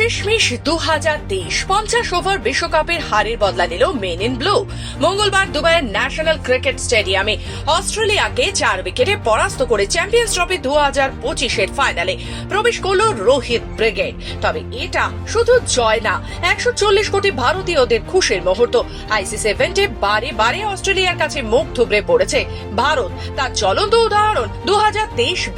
শেষমেশ দু হাজার তেইশ। পঞ্চাশ ওভার বিশ্বকাপের হারের বদলা নিল মেন ইন ব্লু। মঙ্গলবার দুবাইয়ের ন্যাশনাল ক্রিকেট স্টেডিয়ামে অস্ট্রেলিয়াকে চার উইকেটে পরাস্ত করে চ্যাম্পিয়ন্স ট্রফি দু হাজার পঁচিশের ফাইনালে প্রবেশ করল রোহিত ব্রিগেড তবে এটা শুধু জয় না, একশো চল্লিশ কোটি ভারতীয়দের খুশির মুহূর্ত। আইসিসি ইভেন্টে বারে বারে অস্ট্রেলিয়ার কাছে মুখ থুবড়ে পড়েছে। ভারত, তার জ্বলন্ত উদাহরণ দু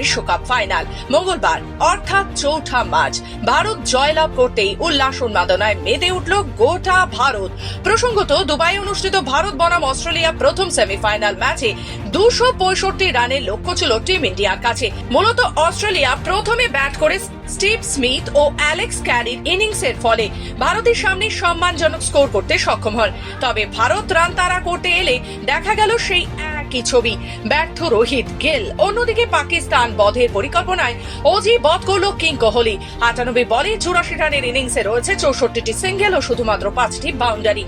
বিশ্বকাপ ফাইনাল। মঙ্গলবার, অর্থাৎ চৌঠা মার্চ, ভারত জয়লাভ করতেই উল্লাস উন্মাদনায় মেতে উঠল গোটা ভারত। প্রসঙ্গত দুবাই অনুষ্ঠিত ভারত বনাম অস্ট্রেলিয়া প্রথম সেমিফাইনাল ম্যাচে দুশো পঁয়ষট্টি রানের লক্ষ্য ছিল টিম ইন্ডিয়ার কাছে। মূলত অস্ট্রেলিয়া প্রথমে ব্যাট করে স্টিভ স্মিথ ও অ্যালেক্স ক্যারির ইনিংসের ফলে ভারতের সামনে সম্মানজনক স্কোর করতে সক্ষম হন। তবে ভারত রান তারা করতে এলে দেখা গেল সেই একই ছবি। ব্যর্থ রোহিত, গেল। অন্যদিকে পাকিস্তান বধের পরিকল্পনায় অজি বধ করল কিং কোহলি। আটানব্বই বলে চুরাশি রানের ইনিংসে রয়েছে চৌষট্টিটি সিঙ্গেল ও শুধুমাত্র পাঁচটি বাউন্ডারি।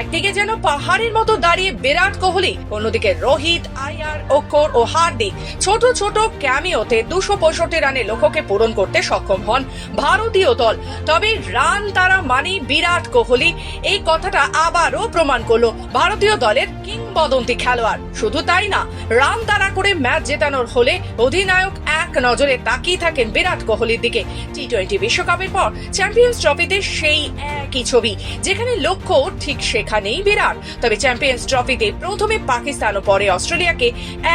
একদিকে যেন পাহাড়ের মতো দাঁড়িয়ে বিরাট কোহলি, অন্যদিকে রোহিত আয়ার অক্ষর ও হার্দিক ছোট ছোট ক্যামিওতে দুশো পঁয়ষট্টি রানের লক্ষ্যকে পূরণ করতে সক্ষম হন ভারতীয় দল। তবে রান তারা মানে বিরাট কোহলি। এই কথাটা আবারও প্রমাণ করল ভারতীয় দলের কিংবদন্তি খেলোয়াড়। শুধু তাই না? রান তারা করে ম্যাচ জেতানোর হলে অধিনায়ক নজরে তাকিয়ে থাকেন বিরাট কোহলির দিকে। টি টোয়েন্টি বিশ্বকাপের পর চ্যাম্পিয়ন্স ট্রফিতে সেই একই ছবি, যেখানে লক্ষ্য ঠিক সেখানেই বিরাট। তবে চ্যাম্পিয়ন্স ট্রফিতে প্রথমে পাকিস্তান ও পরে অস্ট্রেলিয়াকে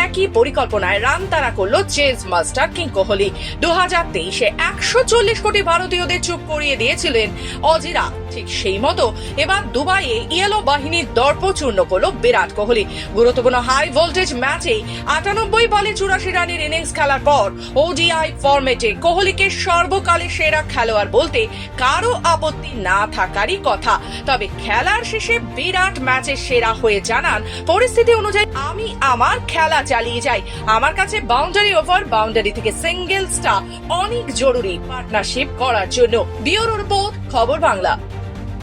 একই পরিকল্পনায় রান তারা করল চেজ মাস্টার কিং কোহলি। দু হাজার তেইশে একশো চল্লিশ কোটি ভারতীয়দের চুপ করিয়ে দিয়েছিলেন অজিরা। ঠিক সেই মতো এবার দুবাইয়ে ইয়েলো বাহিনীর দর্প চূর্ণ করল বিরাট কোহলি। গুরুত্বপূর্ণ হাই ভোল্টেজ ম্যাচে আটানব্বই বলে চুরাশি রানের ইনিংস খেলার পর ওডিআই ফরম্যাটে কোহলিকে সর্বকালের সেরা খেলোয়াড় বলতে কারও আপত্তি না থাকারই কথা। তবে খেলার শেষে বিরাট ম্যাচে সেরা হয়ে জানান, পরিস্থিতি অনুযায়ী আমি আমার খেলা চালিয়ে যাই। আমার কাছে বাউন্ডারি ওভার বাউন্ডারি থেকে সিঙ্গেল স্টার অনেক জরুরি পার্টনারশিপ করার জন্য। বিওর রিপোর্ট, খবর বাংলা।